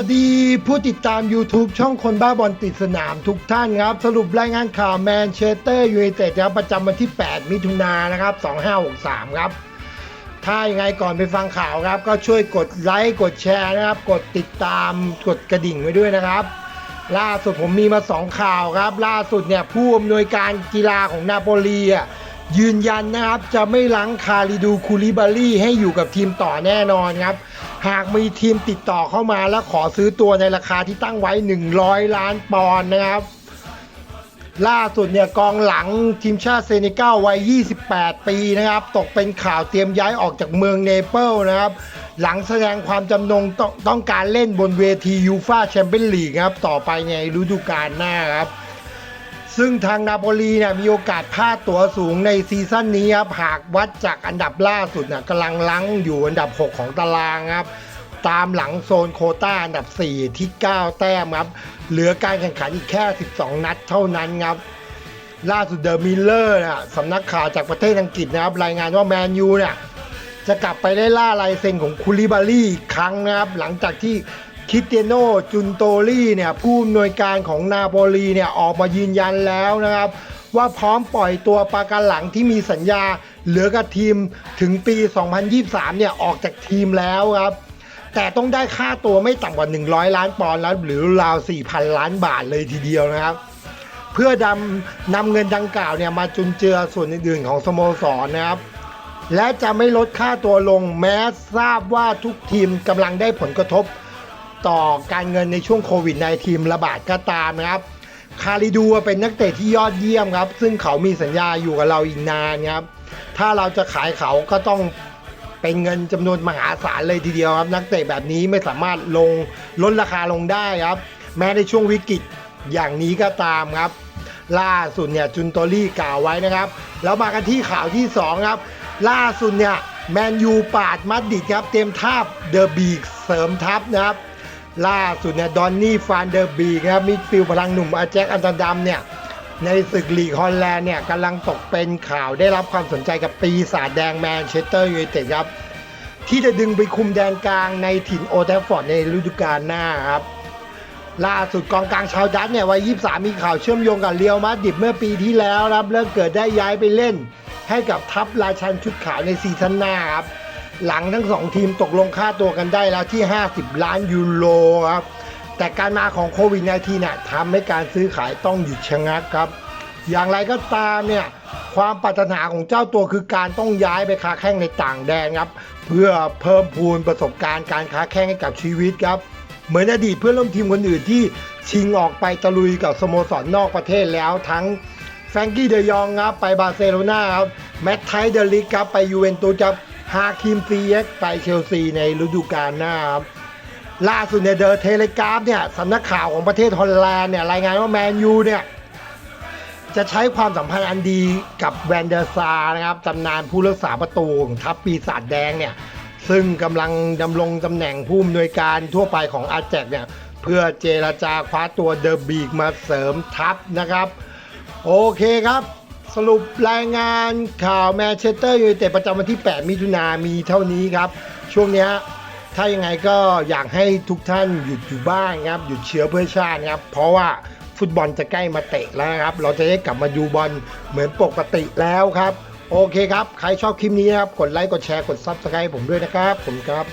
วัสดีผู้ติดตาม YouTube ช่องคนบ้าบอลติดสนามทุกท่านครับ สรุปรายงานข่าวแมนเชสเตอร์ยูไนเต็ดครับประจำวันที่ 8 มิถุนายนนะครับ 2563 ครับ ถ้ายังไงก่อนไปฟังข่าวครับ ก็ช่วยกดไลค์กดแชร์นะครับ กดติดตามกดกระดิ่งไว้ด้วยนะครับ ล่าสุดผมมีมา 2 ข่าวครับ ล่าสุดเนี่ยผู้อำนวยการกีฬาของนาโปลียืนยันนะครับจะไม่ล้างคาริดูคูลิบาลี่ให้อยู่กับทีมต่อแน่นอนครับ หากมีทีมติดต่อเข้ามาแล้วขอซื้อตัวในราคาที่ตั้งไว้ 100 ล้านปอนด์นะครับ ล่าสุดเนี่ยกองหลังทีมชาติเซเนกัลวัย 28 ปีนะครับ ตกเป็นข่าวเตรียมย้ายออกจากเมืองเนเปิลนะครับ หลังแสดงความจำนงตต้องการเล่นบนเวทียูฟาแชมเปี้ยนลีกครับ ต่อไปในฤดูกาลหน้าครับ ซึ่งทางนาโปลีเนี่ยมีโอกาสพลาดตัวสูงในซีซั่นนี้ครับหากวัดจากอันดับล่าสุดเนี่ยกำลังลังอยู่อันดับ 6 ของตารางครับตามหลังโซนโคต้าอันดับ 4 ที่ 9 แต้มครับ เหลือการแข่งขันอีกแค่ 12 นัดเท่านั้นครับ ล่าสุดเดอะมิลเลอร์นะสำนักข่าวจากประเทศอังกฤษนะครับ รายงานว่าแมนยูเนี่ยจะกลับไปได้ล่าลายเซ็นของคูลิบาลี่อีกครั้งนะครับ หลังจากที่ คริสเตียโนจุนโตลี่เนี่ยผู้อำนวยการของนาโปลีเนี่ยออกมายืนยันแล้วนะครับ ว่าพร้อมปล่อยตัวปรากันหลังที่มีสัญญาเหลือกับทีมถึงปี 2023 เนี่ยออกจากทีมแล้วครับ แต่ต้องได้ค่าตัวไม่ต่ำกว่า 100 ล้านปอนด์แล้วหรือราว 4,000 ล้านบาทเลยทีเดียวนะครับ เพื่อดำนำเงินดังกล่าวเนี่ยมาจุนเจือส่วนอื่นๆของสโมสรนะครับและจะไม่ลดค่าตัวลงแม้ทราบว่าทุกทีมกำลังได้ผลกระทบ ต่อการเงินในช่วงโควิด -19 ระบาดก็ตามนะครับ คาริดูเป็นนักเตะที่ยอดเยี่ยมครับ ซึ่งเขามีสัญญาอยู่กับเราอีกนานครับ ถ้าเราจะขายเขาก็ต้องเป็นเงินจำนวนมหาศาลเลยทีเดียวครับ นักเตะแบบนี้ไม่สามารถลงลดราคาลงได้ครับ แม้ในช่วงวิกฤตอย่างนี้ก็ตามครับ ล่าสุดเนี่ยจุนโตลี่กล่าวไว้นะครับ แล้วมากันที่ข่าวที่ 2 ครับ ล่าสุดเนี่ยแมนยูปาดมัดดิดครับ เต็มทับเดอะบีกเสริมทัพนะครับ ล่าสุดเนี่ยดอนนี่ฟานเดอร์บีครับมิดฟิลพลังหนุ่มอาแจ็คอันตดัมเนี่ยในศึกลีกฮอลแลนด์เนี่ยกำลังตกเป็นข่าวได้รับความสนใจกับปีศาจแดงแมนเชสเตอร์ยูไนเต็ดครับ ที่จะดึงไปคุมแดนกลางในถิ่นโอแทฟฟอร์ดในฤดูกาลหน้าครับ ล่าสุดกองกลางชาวดัตเนี่ยวัย 23 มีข่าวเชื่อมโยงกับเรียวมาดริดเมื่อปีที่แล้วนะครับแล้วเกิดได้ย้ายไปเล่น ให้กับทัพราชันชุดขาวในซีซั่นหน้าครับ หลังทั้งสองทีมตกลงค่าตัวกันได้แล้วที่ 50 ล้านยูโรครับ แต่การมาของโควิด -19 เนี่ยทำให้การซื้อขายต้องหยุดชะงักครับ อย่างไรก็ตามเนี่ยความปรารถนาของเจ้าตัวคือการต้องย้ายไปค้าแข้งในต่างแดนครับ เพื่อเพิ่มพูนประสบการณ์การค้าแข้งให้กับชีวิตครับ เหมือนอดีตเพื่อนร่วมทีมคนอื่นที่ชิงออกไปตะลุยกับสโมสรนอกประเทศแล้วทั้งแฟรงกี้เดยองครับไปบาร์เซโลนาครับแมตไทเดลิกครับไปยูเวนตุสครับ ฮาคิมซีเอ็กไปเชลซีในฤดูกาลหน้าครับล่าสุดเนี่ยเดอะเทเลกราฟเนี่ยสำนักข่าวของประเทศฮอลแลนด์เนี่ยรายงานว่าแมนยูเนี่ยจะใช้ความสัมพันธ์อันดีกับแวนเดอร์ซานะครับตำนานผู้รักษาประตูของทัพปีศาจแดงเนี่ยซึ่งกำลังดำรงตำแหน่งผู้อำนวยการทั่วไปของอาแจกเนี่ยเพื่อเจรจาคว้าตัวเดอะบีกมาเสริมทัพนะครับ โอเคครับ สรุปรายงานข่าวแมนเชสเตอร์ยูไนเต็ดประจำวันที่ 8 มิถุนามีเท่านี้ครับ ช่วงนี้ถ้ายังไงก็อยากให้ทุกท่านหยุดอยู่บ้านครับ หยุดเชื้อเพื่อชาติครับ เพราะว่าฟุตบอลจะใกล้มาเตะแล้วครับ เราจะได้กลับมาดูบอลเหมือนปกติแล้วครับ โอเคครับ ใครชอบคลิปนี้นะครับ กดไลค์ กดแชร์ กดซับสไครต์ผมด้วยนะครับ ผมครับ